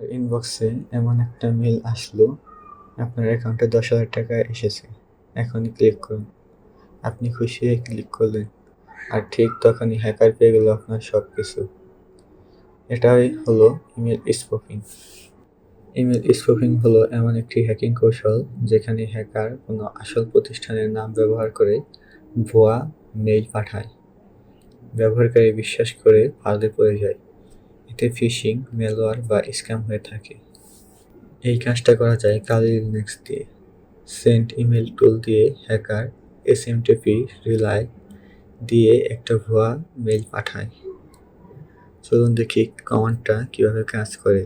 ইনবক্সে এমন একটা মেল আসলো, আপনার অ্যাকাউন্টে দশ হাজার টাকা এসেছে। এখনই ক্লিক করুন। আপনি খুশি হয়ে ক্লিক করলেন। আর ঠিক তখনই হ্যাকার পেয়ে গেল আপনার সব কিছু এটাই হলো ইমেল স্পুফিং ইমেল স্পুফিং হলো এমন একটি হ্যাকিং কৌশল যেখানে হ্যাকার কোনো আসল প্রতিষ্ঠানের নাম ব্যবহার করে ভুয়া মেইল পাঠায়। ব্যবহারকারী বিশ্বাস করে ফাঁদে পড়ে যায়। এতে ফিশিং ম্যালওয়্যার বা স্ক্যাম হয়ে থাকে। এই কাজটা করা যায় কালি লিনাক্স দিয়ে। সেন্ট ইমেল টুল দিয়ে hacker S M TP relay দিয়ে একটা ভুয়া মেল পাঠায়। চলুন দেখি কমান্ডটা কীভাবে কাজ করে।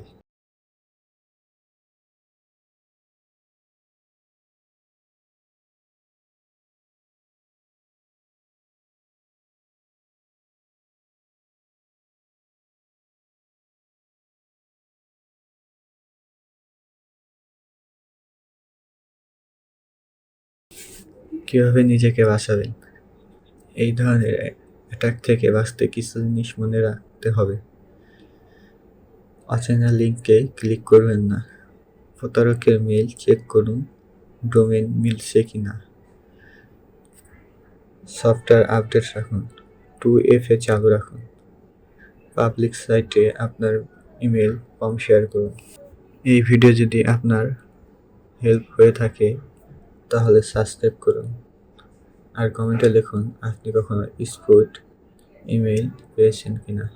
কীভাবে নিজেকে বাঁচাবেন? এই ধরনের অ্যাটাক থেকে বাঁচতে কিছু জিনিস মনে রাখতে হবে। অচেনা লিঙ্কে ক্লিক করবেন না। প্রতারকের মেল চেক করুন ডোমেন মিলছে কি না সফটওয়্যার আপডেট রাখুন টু এফ এ চালু রাখুন। পাবলিক সাইটে আপনার ইমেল কম শেয়ার করুন। এই ভিডিও যদি আপনার হেল্প হয়ে থাকে তাহলে সাবস্ক্রাইব করুন। আর কমেন্টে লিখুন আপনি কখনো স্পোর্ট ইমেইল পেয়েছেন কিনা।